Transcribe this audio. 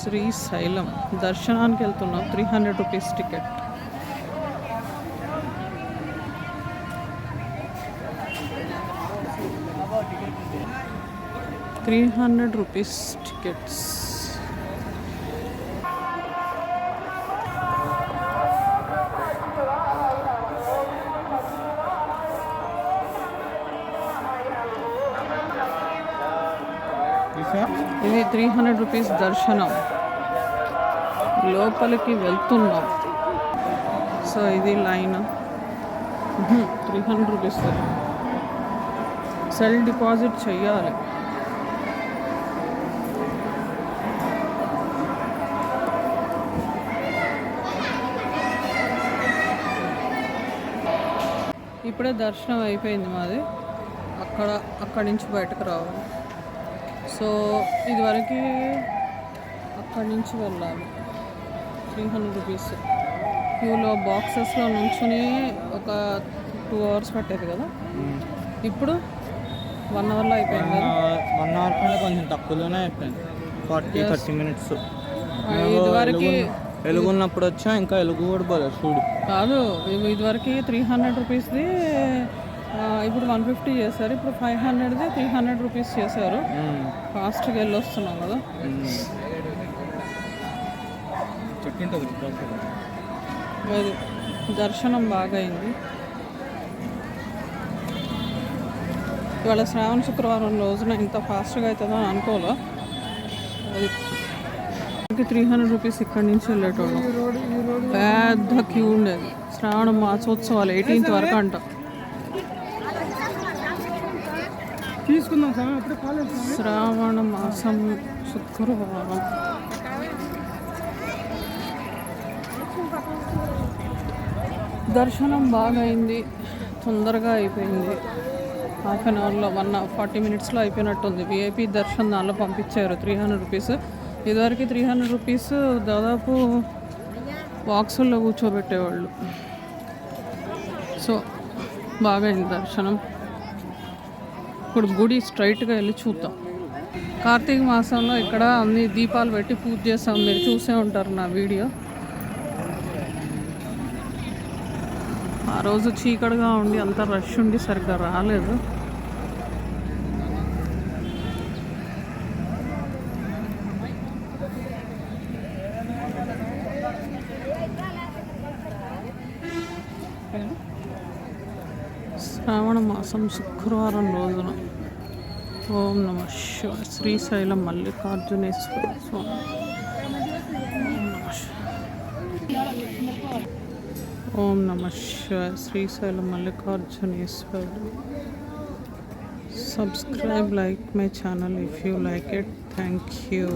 శ్రీశైలం దర్శనానికి వెళ్తున్నాం three hundred rupees ticket three hundred rupees tickets ఇది త్రీ హండ్రెడ్ రూపీస్ దర్శనం. లోపలికి వెళ్తున్నాం. సో ఇది line. Three hundred rupees cell deposit చెయ్యాలి ఇప్పుడే దర్శనం అయిపోయింది మాది. అక్కడ అక్కడి నుంచి బయటకు రావాలి. సో ఇదివరకు అక్కడి నుంచి వెళ్ళాలి. త్రీ హండ్రెడ్ రూపీస్ క్యూలో బాక్సెస్లో నుంచుని ఒక టూ అవర్స్ పట్టేది కదా? ఇప్పుడు వన్ అవర్లో అయిపోయింది కదా? వన్ అవర్ కంటే కొంచెం తక్కువలోనే అయిపోయింది. ఫార్టీ థర్టీ మినిట్స్ ఇదివరకు ఎలుగున్నప్పుడు వచ్చా ఇంకా ఎలుగు కూడా పోలేదు చూడు. కాదు ఇదివరకు త్రీ హండ్రెడ్ రూపీస్ది ఇప్పుడు వన్ ఫిఫ్టీ చేశారు. ఇప్పుడు ఫైవ్ హండ్రెడ్ది త్రీ హండ్రెడ్ రూపీస్ చేశారు. ఫాస్ట్గా వెళ్ళి వస్తున్నాం కదా అది దర్శనం బాగా అయింది ఇవాళ శ్రావణ శుక్రవారం రోజున ఇంత ఫాస్ట్గా అవుతుందో అని అనుకోలే అది త్రీ హండ్రెడ్ రూపీస్ ఇక్కడి నుంచి వెళ్ళేటోళ్ళం. పెద్ద క్యూ ఉండేది. శ్రావణ మాసోత్సవాలు ఎయిటీన్త్ వరకు అంట. శ్రావణ మాసం శుక్రవారం. దర్శనం బాగా అయింది తొందరగా అయిపోయింది. హాఫ్ అన్ అవర్లో వన్ ఫార్టీ మినిట్స్లో అయిపోయినట్టుంది. విఐపి దర్శనం దానిలో పంపించారు. త్రీ హండ్రెడ్ రూపీస్ ఇదివరకు త్రీ హండ్రెడ్ రూపీస్ దాదాపు బాక్సుల్లో కూర్చోబెట్టేవాళ్ళు. సో బాగా అయింది దర్శనం. ఇప్పుడు గుడి స్ట్రైట్గా వెళ్ళి చూద్దాం. కార్తీక మాసంలో ఇక్కడ అన్ని దీపాలు పెట్టి పూజ చేస్తాం. మీరు చూసే ఉంటారు నా వీడియో. ఆ రోజు చీకటిగా ఉండి అంత రష్ ఉండి సరిగ్గా రాలేదు. శ్రావణ మాసం శుక్రవారం రోజున. ఓం నమ శివ శ్రీశైలం మల్లికార్జునేశ్వర స్వామి. ఓం నమ శివాయ. Shiva Srisailam Mallikarjuneshwara. Subscribe like my channel if you like it thank you